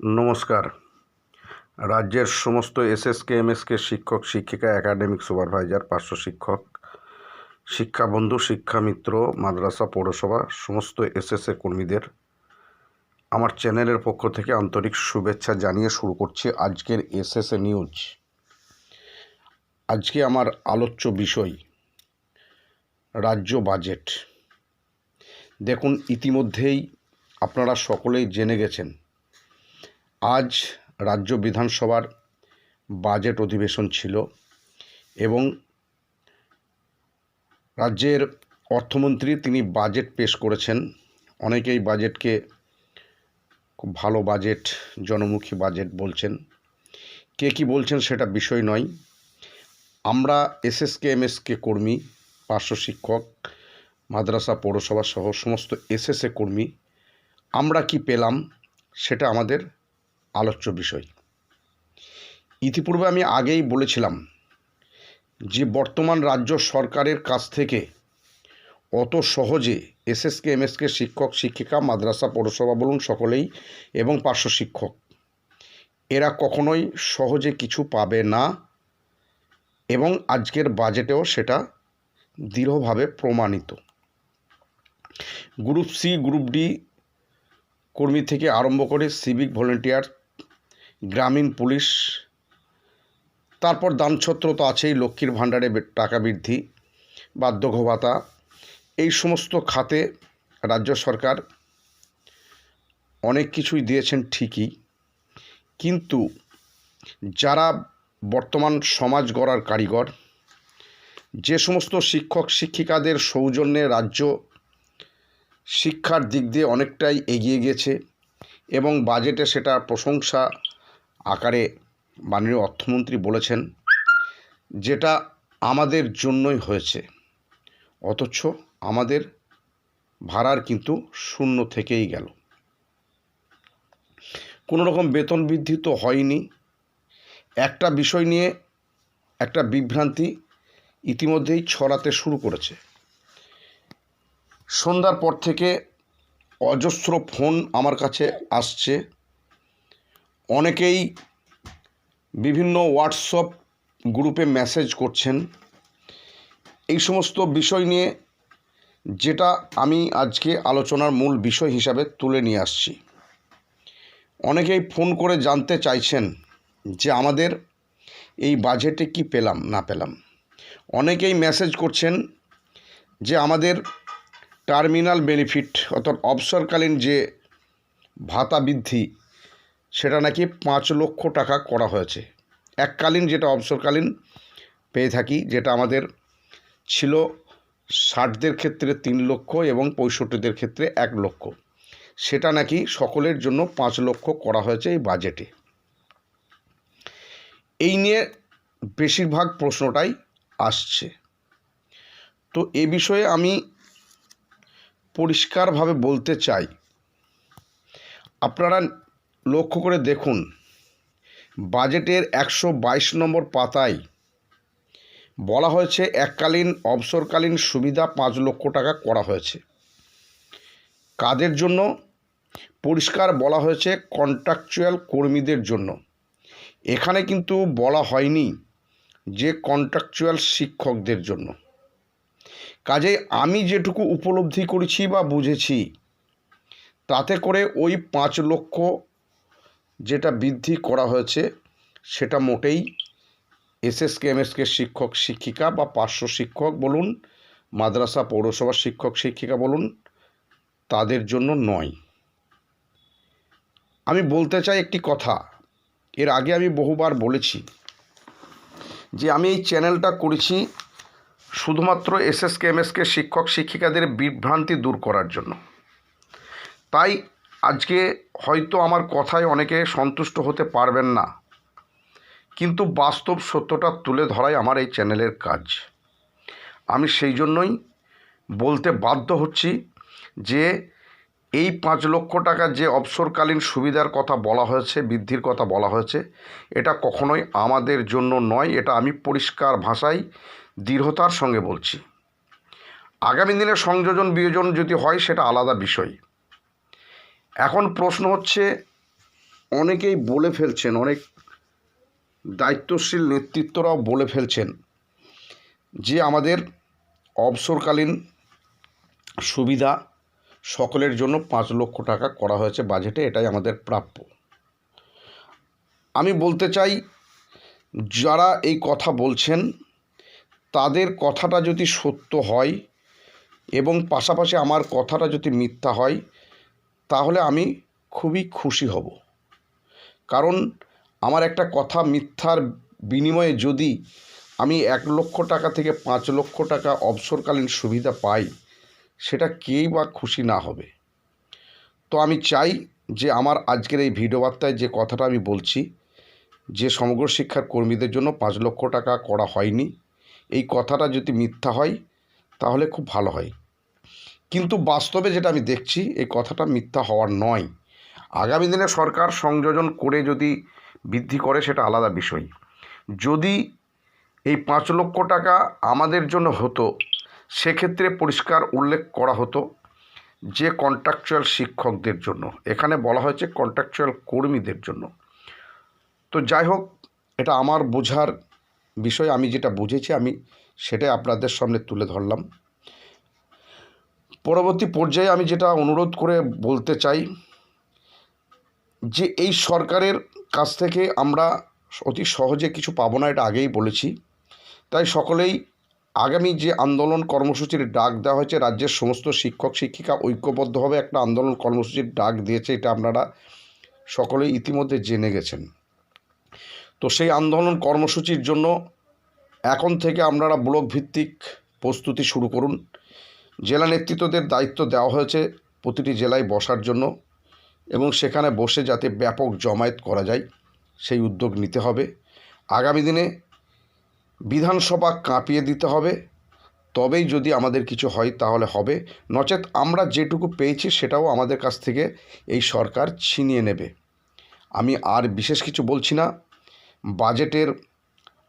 নমস্কার। রাজ্যের সমস্ত এসএসকে, এমএসকে শিক্ষক, শিক্ষিকা, একাডেমিক সুপারভাইজার, পার্শ্ব শিক্ষক শিক্ষাবন্ধু শিক্ষামিত্র মাদ্রাসা, পৌরসভা, সমস্ত এসএসএ কর্মীদের আমার চ্যানেলের পক্ষ থেকে আন্তরিক শুভেচ্ছা জানিয়ে শুরু করছি আজকের এসএসএ নিউজ। আজকে আমার আলোচ্য বিষয়, রাজ্য বাজেট। দেখুন, ইতিমধ্যেই আপনারা সকলেই জেনে গেছেন আজ রাজ্য বিধানসভার বাজেট অধিবেশন ছিল এবং রাজ্যের অর্থমন্ত্রী তিনি বাজেট পেশ করেছেন। অনেকেই বাজেটকে খুব ভালো বাজেট, জনমুখী বাজেট বলছেন। কে কি বলছেন সেটা বিষয় নয়। আমরা এসএসকে এমএসকে কর্মী, পার্শ্ব শিক্ষক, মাদ্রাসা, পৌরসভা সহ সমস্ত এসএসএ কর্মী, আমরা কি পেলাম সেটা আমাদের আলোচ্য বিষয়। ইতিপূর্বে আমি আগেই বলেছিলাম যে বর্তমান রাজ্য সরকারের কাছ থেকে অত সহজে এসএসকে, এমএসকে শিক্ষক, শিক্ষিকা, মাদ্রাসা, পৌরসভা বলুন সকলেই এবং পার্শ্ব শিক্ষক, এরা কখনোই সহজে কিছু পাবে না এবং আজকের বাজেটেও সেটা দৃঢ়ভাবে প্রমাণিত। গ্রুপ সি, গ্রুপ ডি কর্মী থেকে আরম্ভ করে সিভিক ভলেন্টিয়ার গ্রামীণ পুলিশ, তারপর দানছত্র তো আছেই, লক্ষ্মীর ভাণ্ডারে টাকা বৃদ্ধি বার্ধক্য ভাতা এই সমস্ত খাতে রাজ্য সরকার অনেক কিছুই দিয়েছেন ঠিকই। কিন্তু যারা বর্তমান সমাজ গড়ার কারিগর, যে সমস্ত শিক্ষক শিক্ষিকাদের সৌজন্যে রাজ্য শিক্ষার দিক দিয়ে অনেকটাই এগিয়ে গেছে এবং বাজেটে সেটা প্রশংসা আকারে মাননীয় অর্থমন্ত্রী বলেছেন, যেটা আমাদের জন্যই হয়েছে। অথচ আমাদের ভাড়ার কিন্তু শূন্য থেকেই গেল। কোনো রকম বেতন বৃদ্ধি তো হয়নি। একটা বিষয় নিয়ে একটা বিভ্রান্তি ইতিমধ্যেই ছড়াতে শুরু করেছে। সন্ধ্যার পর থেকে অজস্র ফোন আমার কাছে আসছে। অনেকেই বিভিন্ন হোয়াটসঅ্যাপ গ্রুপে মেসেজ করছেন। এই সমস্ত বিষয় নিয়ে যেটা আমি আজকে আলোচনার মূল বিষয় হিসাবে তুলে নিয়ে আসছি। অনেকেই ফোন করে জানতে চাইছেন যে আমাদের এই বাজেটে কি পেলাম, না পেলাম। অনেকেই মেসেজ করছেন যে আমাদের টার্মিনাল বেনিফিট অর্থাৎ অবসরকালীন যে ভাতা বৃদ্ধি সেটা নাকি পাঁচ লক্ষ টাকা করা হয়েছে। এককালীন যেটা অবসরকালীন পেয়ে থাকি, যেটা আমাদের ছিল ষাটদের ক্ষেত্রে তিন লক্ষ এবং পঁয়ষট্টিদের ক্ষেত্রে এক লক্ষ। সেটা নাকি সকলের জন্য পাঁচ লক্ষ করা হয়েছে এই বাজেটে। এই নিয়ে বেশিরভাগ প্রশ্নটাই আসছে। তো এ বিষয়ে আমি পরিষ্কারভাবে বলতে চাই, আপনারা লক্ষ্য করে দেখুন, বাজেটের একশো বাইশ নম্বর পাতায় বলা হয়েছে, এককালীন, অবসরকালীন সুবিধা পাঁচ লক্ষ টাকা করা হয়েছে। কাদের জন্য? পরিষ্কার বলা হয়েছে কন্ট্রাকচুয়াল কর্মীদের জন্য। এখানে কিন্তু বলা হয়নি যে কন্ট্রাকচুয়াল শিক্ষকদের জন্য। কাজে আমি যেটুকু উপলব্ধি করেছি বা বুঝেছি, তাতে করে ওই পাঁচ লক্ষ যেটা বৃদ্ধি করা হয়েছে, সেটা মোটেই এসএসকে, এমএসকে শিক্ষক শিক্ষিকা বা পার্শ্ব শিক্ষক বলুন, মাদ্রাসা পৌরসভা শিক্ষক শিক্ষিকা বলুন, তাদের জন্য নয়। আমি বলতে চাই একটি কথা, এর আগে আমি বহুবার বলেছি যে আমি এই চ্যানেলটা করেছি শুধুমাত্র এসএসকে, এমএসকে শিক্ষক শিক্ষিকাদের বিভ্রান্তি দূর করার জন্য। তাই আজকে হয়তো আমার কথায় অনেকে সন্তুষ্ট হতে পারবেন না। কিন্তু বাস্তব সত্যটা তুলে ধরাই আমার এই চ্যানেলের কাজ। আমি সেই জন্যই বলতে বাধ্য হচ্ছি যে এই পাঁচ লক্ষ টাকা যে অবসরকালীন সুবিধার কথা বলা হয়েছে, বৃদ্ধির কথা বলা হয়েছে, এটা কখনোই আমাদের জন্য নয়, এটা আমি পরিষ্কার ভাষায় দৃঢ়তার সঙ্গে বলছি। আগামী দিনে সংযোজন বিয়োজন যদি হয়, সেটা আলাদা বিষয়। এখন প্রশ্ন হচ্ছে, অনেকেই বলে ফেলছেন, অনেক দায়িত্বশীল নেতৃত্বরাও বলে ফেলছেন যে আমাদের অবসরকালীন সুবিধা সকলের জন্য পাঁচ লক্ষ টাকা করা হয়েছে বাজেটে, এটাই আমাদের প্রাপ্য। আমি বলতে চাই, যারা এই কথা বলছেন, তাদের কথাটা যদি সত্য হয় এবং পাশাপাশি আমার কথাটা যদি মিথ্যা হয় তাহলে আমি খুবই খুশি হব। কারণ আমার একটা কথা মিথ্যার বিনিময়ে যদি আমি এক লক্ষ টাকা থেকে পাঁচ লক্ষ টাকা অবসরকালীন সুবিধা পাই, সেটা কেই বা খুশি না হবে? তো আমি চাই যে আমার আজকের এই ভিডিও বার্তায় যে কথাটা আমি বলছি, যে সমগ্র শিক্ষার কর্মীদের জন্য পাঁচ লক্ষ টাকা করা হয়নি, এই কথাটা যদি মিথ্যা হয়, তাহলে খুব ভালো হয়। কিন্তু বাস্তবে যেটা আমি দেখছি, এই কথাটা মিথ্যা হওয়ার নয়। আগামী দিনে সরকার সংযোজন করে যদি বৃদ্ধি করে, সেটা আলাদা বিষয়। যদি এই পাঁচ লক্ষ টাকা আমাদের জন্য হতো, সেক্ষেত্রে পরিষ্কার উল্লেখ করা হতো যে কন্ট্রাকচুয়াল শিক্ষকদের জন্য। এখানে বলা হয়েছে কন্ট্রাকচুয়াল কর্মীদের জন্য। তো যাই হোক, এটা আমার বোঝার বিষয়। আমি যেটা বুঝেছি, আমি সেটাই আপনাদের সামনে তুলে ধরলাম। পরবর্তী পর্যায়ে আমি যেটা অনুরোধ করে বলতে চাই যে এই সরকারের কাছ থেকে আমরা অতি সহজে কিছু পাবো না, এটা আগেই বলেছি। তাই সকলেই আগামী যে আন্দোলন কর্মসূচির ডাক দেওয়া হয়েছে, রাজ্যের সমস্ত শিক্ষক, শিক্ষিকা ঐক্যবদ্ধভাবে একটা আন্দোলন কর্মসূচির ডাক দিয়েছে, এটা আপনারা সকলেই ইতিমধ্যে জেনে গেছেন। তো সেই আন্দোলন কর্মসূচির জন্য এখন থেকে আপনারা ব্লক ভিত্তিক প্রস্তুতি শুরু করুন। জেলা নেতৃত্বদের দায়িত্ব দেওয়া হয়েছে প্রতিটি জেলায় বসার জন্য এবং সেখানে বসে যাতে ব্যাপক জমায়েত করা যায়, সেই উদ্যোগ নিতে হবে। আগামী দিনে বিধানসভা কাঁপিয়ে দিতে হবে। তবেই যদি আমাদের কিছু হয় তাহলে হবে। নচেত আমরা যেটুকু পেয়েছি সেটাও আমাদের কাছ থেকে এই সরকার ছিনিয়ে নেবে। আমি আর বিশেষ কিছু বলছি না। বাজেটের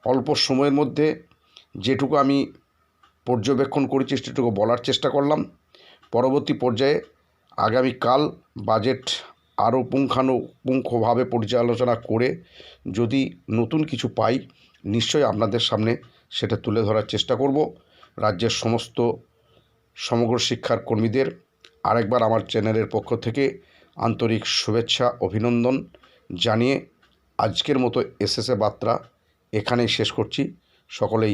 অল্প সময়ের মধ্যে যেটুকু আমি পর্যবেক্ষণ করেছি সেটুকু বলার চেষ্টা করলাম। পরবর্তী পর্যায়ে আগামীকাল বাজেট আরও পুঙ্খানুপুঙ্খভাবে পর্যালোচনা করে যদি নতুন কিছু পাই, নিশ্চয়ই আপনাদের সামনে সেটা তুলে ধরার চেষ্টা করব। রাজ্যের সমস্ত সমগ্র শিক্ষার কর্মীদের আরেকবার আমার চ্যানেলের পক্ষ থেকে আন্তরিক শুভেচ্ছা, অভিনন্দন জানিয়ে আজকের মতো এসএসএ বার্তা এখানেই শেষ করছি। সকলেই